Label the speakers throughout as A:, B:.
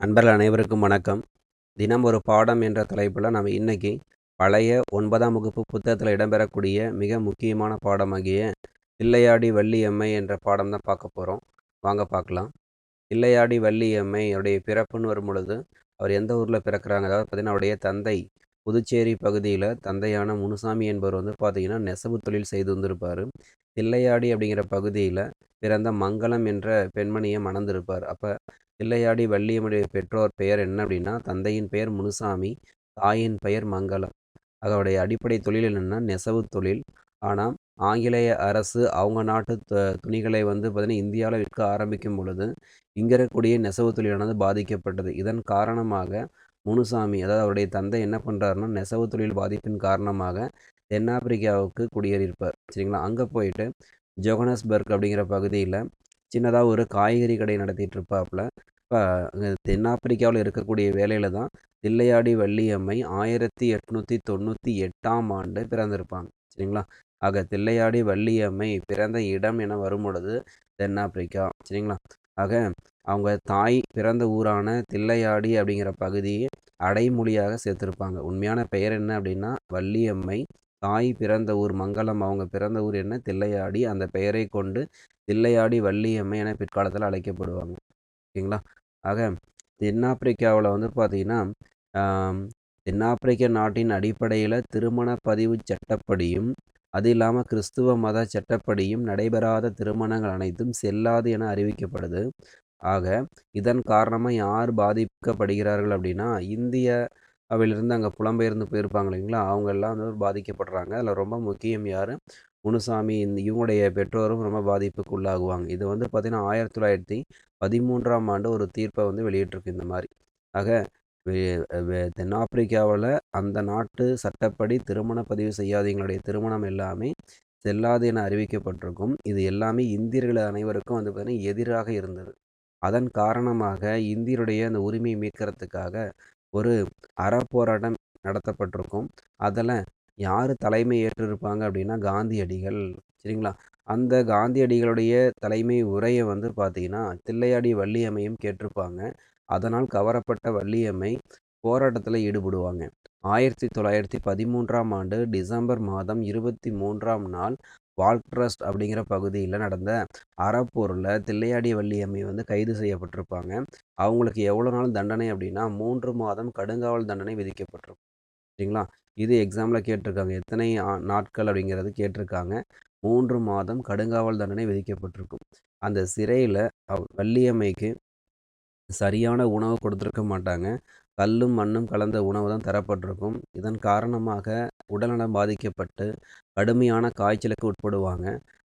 A: நண்பர்கள் அனைவருக்கும் வணக்கம். தினம் ஒரு பாடம் என்ற தலைப்பில் நம்ம இன்னைக்கு பழைய ஒன்பதாம் வகுப்பு புத்தகத்தில் இடம்பெறக்கூடிய மிக முக்கியமான பாடமாகிய இல்லையாடி வள்ளியம்மை என்ற பாடம் தான் பார்க்க போகிறோம் வாங்க பார்க்கலாம். இல்லையாடி வள்ளியம்மை அவருடைய பிறப்புன்னு வரும் பொழுது அவர் எந்த ஊரில் பிறக்கிறாங்க? அதாவது பார்த்தீங்கன்னா அவருடைய தந்தை புதுச்சேரி பகுதியில் தந்தையான முனுசாமி என்பவர் வந்து பார்த்திங்கன்னா நெசவு தொழில் செய்து வந்திருப்பார். தில்லையாடி அப்படிங்கிற பகுதியில் பிறந்த மங்களம் என்ற பெண்மணியை மணந்திருப்பார். அப்போ தில்லையாடி வள்ளியம்முடைய பெற்றோர் பெயர் என்ன அப்படின்னா தந்தையின் பெயர் முனுசாமி தாயின் பெயர் மங்களம். அதோடைய அடிப்படை தொழில் என்னென்னா நெசவு தொழில். ஆனால் ஆங்கிலேய அரசு அவங்க நாட்டு துணிகளை வந்து பார்த்திங்கன்னா இந்தியாவில் விற்க ஆரம்பிக்கும் பொழுது இங்கே இருக்கக்கூடிய நெசவு தொழிலானது பாதிக்கப்பட்டது. இதன் காரணமாக முனுசாமி அதாவது அவருடைய தந்தை என்ன பண்ணுறாருன்னா நெசவு தொழில் பாதிப்பின் காரணமாக தென்னாப்பிரிக்காவுக்கு குடியேறியிருப்பார். சரிங்களா? அங்கே போயிட்டு ஜோகனஸ்பர்க் அப்படிங்கிற பகுதியில் சின்னதாக ஒரு காய்கறி கடை நடத்திட்டு இருப்பாப்புல இப்போ தென்னாப்பிரிக்காவில் இருக்கக்கூடிய வேலையில் தான் தில்லையாடி வள்ளியம்மை ஆயிரத்தி எட்நூற்றி தொண்ணூற்றி எட்டாம் ஆண்டு பிறந்திருப்பாங்க. சரிங்களா? ஆக தில்லையாடி வள்ளியம்மை பிறந்த இடம் என வரும் பொழுது தென்னாப்பிரிக்கா. சரிங்களா? ஆக அவங்க தாய் பிறந்த ஊரான தில்லையாடி அப்படிங்கிற பகுதியை அடைமொழியாக சேர்த்துருப்பாங்க. உண்மையான பெயர் என்ன அப்படின்னா வள்ளியம்மை தாய் பிறந்த ஊர் மங்களம் அவங்க பிறந்த ஊர் என்ன? தில்லையாடி. அந்த பெயரை கொண்டு தில்லையாடி வள்ளியம்மை என பிற்காலத்தில் அழைக்கப்படுவாங்க. ஓகேங்களா? ஆக தென்னாப்பிரிக்காவில் வந்து பார்த்தீங்கன்னா தென்னாப்பிரிக்க நாட்டின் அடிப்படையில் திருமண பதிவு சட்டப்படியும் அது இல்லாமல் கிறிஸ்துவ மத சட்டப்படியும் நடைபெறாத திருமணங்கள் அனைத்தும் செல்லாது என அறிவிக்கப்படுது. ஆக இதன் காரணமாக யார் பாதிக்கப்படுகிறார்கள் அப்படின்னா இந்திய அவையிலிருந்து அங்கே புலம்பெயர்ந்து போயிருப்பாங்க இல்லைங்களா? அவங்க எல்லாம் வந்து பாதிக்கப்படுறாங்க. அதில் ரொம்ப முக்கியம் யார்? முனுசாமி இந்த இவங்களுடைய பெற்றோரும் ரொம்ப பாதிப்புக்கு உள்ளாகுவாங்க. இது வந்து பார்த்திங்கன்னா ஆயிரத்தி தொள்ளாயிரத்தி பதிமூன்றாம் ஆண்டு ஒரு தீர்ப்பை வந்து வெளியிட்டிருக்கு இந்த மாதிரி. ஆக வே- தென்னாப்பிரிக்காவில் அந்த நாட்டு சட்டப்படி திருமண பதிவு செய்யாதவங்களுடைய திருமணம் எல்லாமே செல்லாது என அறிவிக்கப்பட்டிருக்கும். இது எல்லாமே இந்தியர்கள் அனைவருக்கும் வந்து பார்த்திங்கன்னா எதிராக இருந்தது. அதன் காரணமாக இந்தியருடைய அந்த உரிமையை மீட்கிறதுக்காக ஒரு அறப்போராட்டம் நடத்தப்பட்டிருக்கும். அதில் யார் தலைமை ஏற்றிருப்பாங்க அப்படின்னா காந்தியடிகள். சரிங்களா? அந்த காந்தியடிகளுடைய தலைமை உரையை வந்து பார்த்தீங்கன்னா தில்லையாடி வள்ளியம்மையும் கேட்டிருப்பாங்க. அதனால் கவரப்பட்ட வள்ளியம்மை போராட்டத்தில் ஈடுபடுவாங்க. ஆயிரத்தி தொள்ளாயிரத்தி பதிமூன்றாம் ஆண்டு டிசம்பர் மாதம் இருபத்தி மூன்றாம் நாள் வால்ட்ரஸ்ட் அப்படிங்கிற பகுதியில் நடந்த அறப்போரில் தில்லையாடி வள்ளியம்மை வந்து கைது செய்யப்பட்டிருப்பாங்க. அவங்களுக்கு எவ்வளோ நாள் தண்டனை அப்படின்னா மூன்று மாதம் கடுங்காவல் தண்டனை விதிக்கப்பட்டிருக்கும். சரிங்களா? இது எக்ஸாமில் கேட்டிருக்காங்க. எத்தனை நாட்கள் அப்படிங்கிறது கேட்டிருக்காங்க. மூன்று மாதம் கடுங்காவல் தண்டனை விதிக்கப்பட்டிருக்கும். அந்த சிறையில் வள்ளியம்மைக்கு சரியான உணவு கொடுத்துருக்க மாட்டாங்க. கல்லும் மண்ணும் கலந்த உணவு தான் தரப்பட்டிருக்கும். இதன் காரணமாக உடல்நலம் பாதிக்கப்பட்டு கடுமையான காய்ச்சலுக்கு உட்படுவாங்க.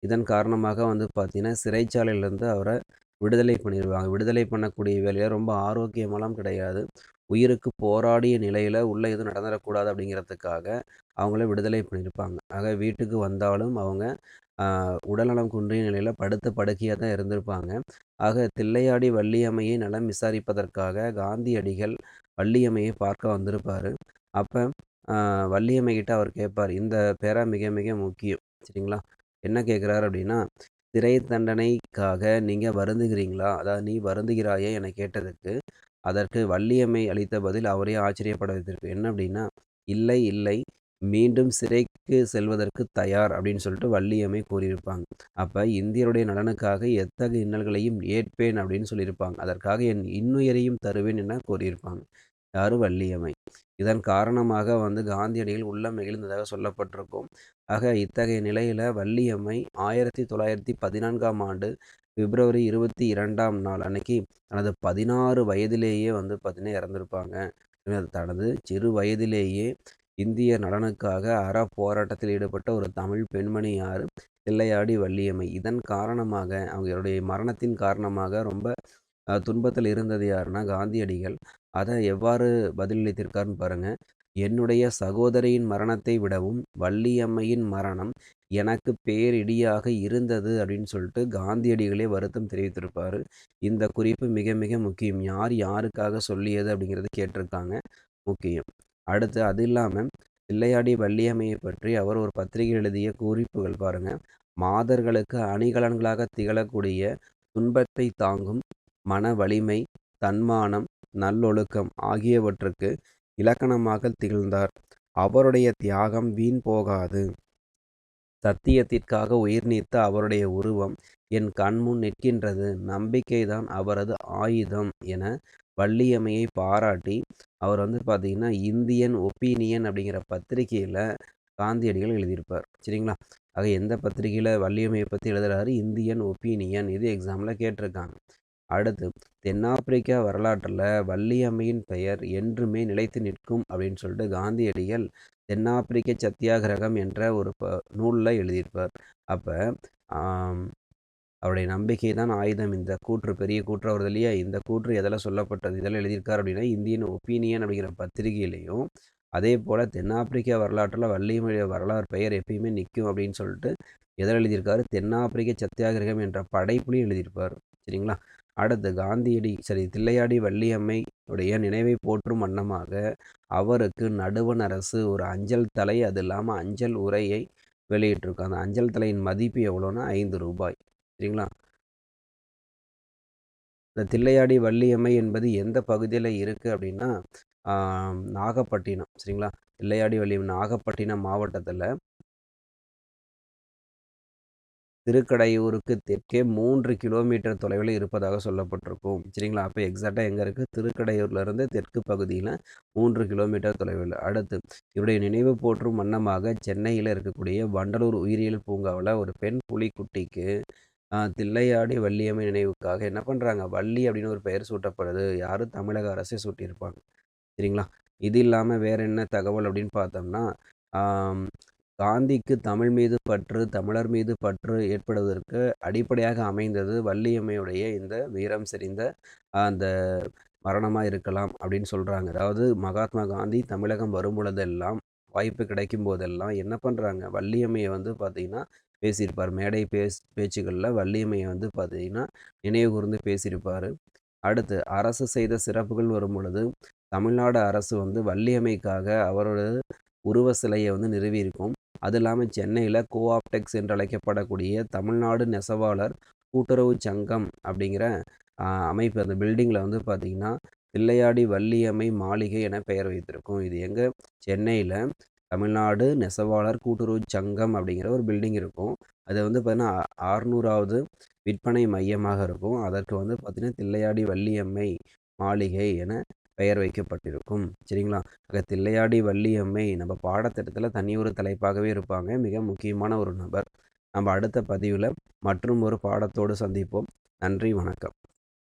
A: இதன் காரணமாக வந்து பார்த்தீங்கன்னா சிறைச்சாலையிலேருந்து அவரை விடுதலை பண்ணிடுவாங்க விடுதலை பண்ணக்கூடிய வேலையில் ரொம்ப ஆரோக்கியமெல்லாம் கிடையாது. உயிருக்கு போராடிய நிலையில் உள்ளே எதுவும் நடந்துடக்கூடாது அப்படிங்கிறதுக்காக அவங்கள விடுதலை பண்ணியிருப்பாங்க ஆக வீட்டுக்கு வந்தாலும் அவங்க உடல்நலம் குன்றிய நிலையில் படுத்த படுக்கையாக தான் இருந்திருப்பாங்க. ஆக தில்லையாடி வள்ளியம்மையை நலம் விசாரிப்பதற்காக காந்தியடிகள் வள்ளியம்மையை பார்க்க வந்திருப்பார். அப்போ வள்ளியம்மை கிட்ட அவர் கேட்பார் இந்த பேரா மிக மிக முக்கியம். சரிங்களா? என்ன கேட்குறாரு அப்படின்னா சிறை தண்டனைக்காக நீங்கள் வருந்துகிறீங்களா? அதாவது நீ வருந்துகிறாயே என கேட்டதுக்கு அதற்கு வள்ளியம்மை அளித்த பதில் அவரே ஆச்சரியப்பட வைத்திருக்கு என்ன அப்படின்னா இல்லை இல்லை மீண்டும் சிறைக்கு செல்வதற்கு தயார் அப்படின்னு சொல்லிட்டு வள்ளியம்மை கூறியிருப்பாங்க. அப்போ இந்தியருடைய நலனுக்காக எத்தகைய இன்னல்களையும் ஏற்பேன் அப்படின்னு சொல்லியிருப்பாங்க. அதற்காக என் இன்னுயரையும் தருவேன் என கூறியிருப்பாங்க. யாரு வள்ளியம்மை. இதன் காரணமாக வந்து காந்தியடிகள் உள்ளம் நெகிழ்ந்ததாக சொல்லப்பட்டிருக்கும். ஆக இத்தகைய நிலையில் வள்ளியம்மை ஆயிரத்தி தொள்ளாயிரத்தி பதினான்காம் ஆண்டு பிப்ரவரி இருபத்தி இரண்டாம் நாள் அன்னைக்கு தனது பதினாறு வயதிலேயே வந்து பார்த்தீங்கன்னா இறந்திருப்பாங்க. தனது சிறு வயதிலேயே இந்திய நலனுக்காக அற போராட்டத்தில் ஈடுபட்ட ஒரு தமிழ் பெண்மணி யார்? தில்லையாடி வள்ளியம்மை. இதன் காரணமாக அவங்களுடைய மரணத்தின் காரணமாக ரொம்ப துன்பத்தில் இருந்தது யாருன்னா காந்தியடிகள். அதை எவ்வாறு பதிலளித்திருக்காருன்னு பாருங்க. என்னுடைய சகோதரியின் மரணத்தை விடவும் வள்ளியம்மையின் மரணம் எனக்கு பேரிடியாக இருந்தது அப்படின்னு சொல்லிட்டு காந்தியடிகளே வருத்தம் தெரிவித்திருப்பார். இந்த குறிப்பு மிக மிக முக்கியம். யார் யாருக்காக சொல்லியது அப்படிங்கிறது கேட்டிருக்காங்க. முக்கியம். அடுத்து அது இல்லாமல் பிள்ளையாடி வள்ளியம்மையை பற்றி அவர் ஒரு பத்திரிகை எழுதிய குறிப்புகள் பாருங்கள் மாதர்களுக்கு அணிகலன்களாக திகழக்கூடிய துன்பத்தை தாங்கும் மன வலிமை தன்மானம் நல்லொழுக்கம் ஆகியவற்றுக்கு இலக்கணமாக திகழ்ந்தார். அவருடைய தியாகம் வீண் போகாது. சத்தியத்திற்காக உயிர் நீத்த அவருடைய உருவம் என் கண்முன் நிற்கின்றது. நம்பிக்கைதான் அவரது ஆயுதம் என வள்ளியம்மையை பாராட்டி அவர் வந்து பார்த்திங்கன்னா இந்தியன் ஒப்பீனியன் அப்படிங்கிற பத்திரிகையில் காந்தியடிகள் எழுதியிருப்பார். சரிங்களா? ஆக எந்த பத்திரிகையில் வள்ளியம்மையை பற்றி எழுதுகிறாரு இந்தியன் ஒப்பீனியன். இது எக்ஸாமில் கேட்டிருக்காங்க. அடுத்து தென்னாப்பிரிக்கா வரலாற்றில் வள்ளியம்மையின் பெயர் என்றுமே நிலைத்து நிற்கும் அப்படின்னு சொல்லிட்டு காந்தியடிகள் தென்னாப்பிரிக்க சத்தியாகிரகம் என்ற ஒரு ப நூலில் எழுதியிருப்பார். அப்போ அவருடைய நம்பிக்கை தான் ஆயுதம். இந்த கூற்று பெரிய கூற்று. அவரது இல்லையா இந்த கூற்று எதில் சொல்லப்பட்டது இதெல்லாம் எழுதியிருக்கார் அப்படின்னா இந்தியன் ஒப்பீனியன் அப்படிங்கிற பத்திரிகையிலையும் அதே போல் தென்னாப்பிரிக்க வரலாற்றில் வள்ளியம்மைய வரலாறு பெயர் எப்பயுமே நிற்கும் அப்படின்னு சொல்லிட்டு எதில் எழுதியிருக்காரு? தென்னாப்பிரிக்க சத்தியாகிரகம் என்ற படைப்புலையும் எழுதியிருப்பார். சரிங்களா? அடுத்து காந்தியடி சரி தில்லையாடி வள்ளியம்மை உடைய நினைவை போற்றும் வண்ணமாக அவருக்கு நடுவண் அரசு ஒரு அஞ்சல் தலை. அது இல்லாமல் அஞ்சல் உரையை வெளியிட்டிருக்கும் அந்த அஞ்சல் தலையின் மதிப்பு எவ்வளோன்னா ஐந்து ரூபாய். சரிங்களா? இந்த தில்லையாடி வள்ளியம்மை என்பது எந்த பகுதியில் இருக்குது அப்படின்னா நாகப்பட்டினம். சரிங்களா? தில்லையாடி வள்ளியம் நாகப்பட்டினம் மாவட்டத்தில் திருக்கடையூருக்கு தெற்கே மூன்று கிலோமீட்டர் தொலைவில் இருப்பதாக சொல்லப்பட்டிருக்கும். சரிங்களா? அப்போ எக்ஸாக்டாக எங்கே இருக்குது திருக்கடையூர்லேருந்து தெற்கு பகுதியில் மூன்று கிலோமீட்டர் தொலைவில். அடுத்து இவருடைய நினைவு போற்றும் வண்ணமாக சென்னையில் இருக்கக்கூடிய வண்டலூர் உயிரியல் பூங்காவில் ஒரு பெண் புலிக்குட்டிக்கு தில்லையாடி வள்ளியம்மை நினைவுக்காக என்ன பண்ணுறாங்க வள்ளி அப்படின்னு ஒரு பெயர் சூட்டப்படுது. யாரும் தமிழக அரசே சூட்டியிருப்பாங்க. சரிங்களா? இது இல்லாமல் வேறு என்ன தகவல் அப்படின்னு பார்த்தோம்னா காந்திக்கு தமிழ் மீது பற்று தமிழர் மீது பற்று ஏற்படுவதற்கு அடிப்படையாக அமைந்தது வள்ளியம்மையுடைய இந்த வீரம் செறிந்த அந்த மரணமாக இருக்கலாம் அப்படின்னு சொல்கிறாங்க அதாவது மகாத்மா காந்தி தமிழகம் வரும் பொழுதெல்லாம் வாய்ப்பு கிடைக்கும் போதெல்லாம் என்ன பண்ணுறாங்க வள்ளியம்மையை வந்து பார்த்திங்கன்னா பேசியிருப்பார். மேடை பேஸ் பேச்சுகளில் வள்ளியம்மையை வந்து பார்த்திங்கன்னா நினைவு கூர்ந்து பேசியிருப்பார். அடுத்து அரசு செய்த சிறப்புகள் வரும் பொழுது தமிழ்நாடு அரசு வந்து வள்ளியம்மைக்காக அவரோட உருவ சிலையை வந்து நிறுவியிருக்கும். அது இல்லாமல் சென்னையில் கோஆப்டெக்ஸ் என்று அழைக்கப்படக்கூடிய தமிழ்நாடு நெசவாளர் கூட்டுறவு சங்கம் அப்படிங்கிற அமைப்பு அந்த பில்டிங்கில் வந்து பார்த்திங்கன்னா பிள்ளையாடி வள்ளியம்மை மாளிகை என பெயர் வைத்திருக்கும். இது எங்கே? சென்னையில் தமிழ்நாடு நெசவாளர் கூட்டுறவு சங்கம் அப்படிங்கிற ஒரு பில்டிங் இருக்கும். அது வந்து பார்த்திங்கன்னா ஆறுநூறாவது விற்பனை மையமாக இருக்கும். அதற்கு வந்து பார்த்திங்கன்னா தில்லையாடி வள்ளியம்மை மாளிகை என பெயர் வைக்கப்பட்டிருக்கும். சரிங்களா? ஆக தில்லையாடி வள்ளியம்மை நம்ம பாடத்திட்டத்தில் தனி ஒரு தலைப்பாகவே இருப்பாங்க. மிக முக்கியமான ஒரு நபர். நம்ம அடுத்த பதிவில் மற்றும் ஒரு பாடத்தோடு சந்திப்போம். நன்றி வணக்கம்.